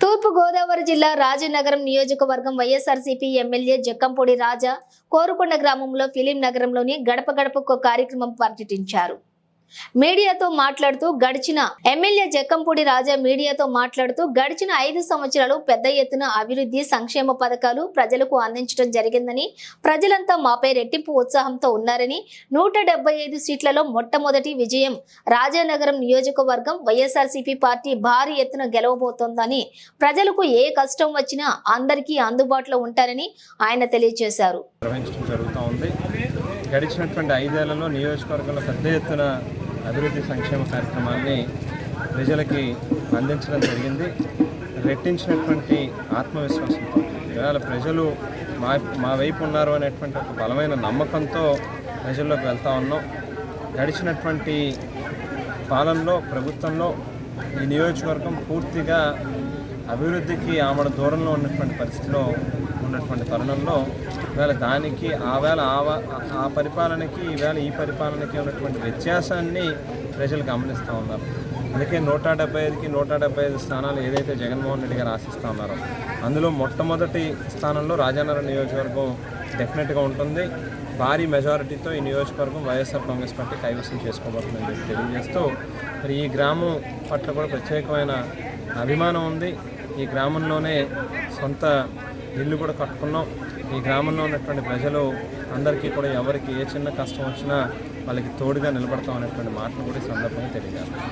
తూర్పుగోదావరి జిల్లా రాజనగరం నియోజకవర్గం YSRCP MLA Jakkampudi Raja Korukonda గ్రామంలో ఫిలిం నగరంలోని గడప గడపకు కార్యక్రమం పర్యటించారు. మీడియాతో మాట్లాడుతూ గడిచిన ఎమ్మెల్యే జక్కంపూడి రాజా మీడియాతో మాట్లాడుతూ గడిచిన ఐదు సంవత్సరాలు పెద్ద ఎత్తున అభివృద్ధి సంక్షేమ పథకాలు ప్రజలకు అందించడం జరిగిందని ప్రజలంతా మాపై రెట్టింపు ఉత్సాహంతో ఉన్నారని నూట ఐదు సీట్లలో మొట్టమొదటి విజయం రాజానగరం నియోజకవర్గం వైఎస్ఆర్సీపీ పార్టీ భారీ ఎత్తున గెలవబోతోందని ప్రజలకు ఏ కష్టం వచ్చినా అందరికీ అందుబాటులో ఉంటారని ఆయన తెలియజేశారు. గడిచినటువంటి ఐదేళ్ళలో నియోజకవర్గంలో పెద్ద ఎత్తున అభివృద్ధి సంక్షేమ కార్యక్రమాన్ని ప్రజలకి అందించడం జరిగింది. రెట్టించినటువంటి ఆత్మవిశ్వాసంతో ఇవాళ ప్రజలు మా మా వైపు ఉన్నారు అనేటువంటి ఒక బలమైన నమ్మకంతో ప్రజల్లోకి వెళ్తా ఉన్నాం. గడిచినటువంటి పాలనలో ప్రభుత్వంలో ఈ నియోజకవర్గం పూర్తిగా అభివృద్ధికి ఆమెడ దూరంలో ఉన్నటువంటి పరిస్థితిలో ఉన్నటువంటి తరుణంలో ఈవేళ దానికి ఆవేళ ఆ పరిపాలనకి ఈవేళ ఈ పరిపాలనకి ఉన్నటువంటి వ్యత్యాసాన్ని ప్రజలు గమనిస్తూ ఉన్నారు. అందుకే నూట డెబ్బై ఐదుకి నూట డెబ్బై ఐదు స్థానాలు ఏదైతే జగన్మోహన్ రెడ్డి గారు ఆశిస్తూ ఉన్నారో అందులో మొట్టమొదటి స్థానంలో రాజానగరం నియోజకవర్గం డెఫినెట్గా ఉంటుంది. భారీ మెజారిటీతో ఈ నియోజకవర్గం వైఎస్ఆర్ కాంగ్రెస్ పార్టీ కైవసం చేసుకోబోతుందని చెప్పి తెలియజేస్తూ మరి ఈ గ్రామం పట్ల కూడా ప్రత్యేకమైన అభిమానం ఉంది. ఈ గ్రామంలోనే సొంత ఇల్లు కూడా కట్టుకున్నాం. ఈ గ్రామంలో ఉన్నటువంటి ప్రజలు అందరికీ కూడా ఎవరికి ఏ చిన్న కష్టం వచ్చినా వాళ్ళకి తోడుగా నిలబడతాం అనేటువంటి మాటలు కూడా ఈ సందర్భంగా తెలియజేస్తాం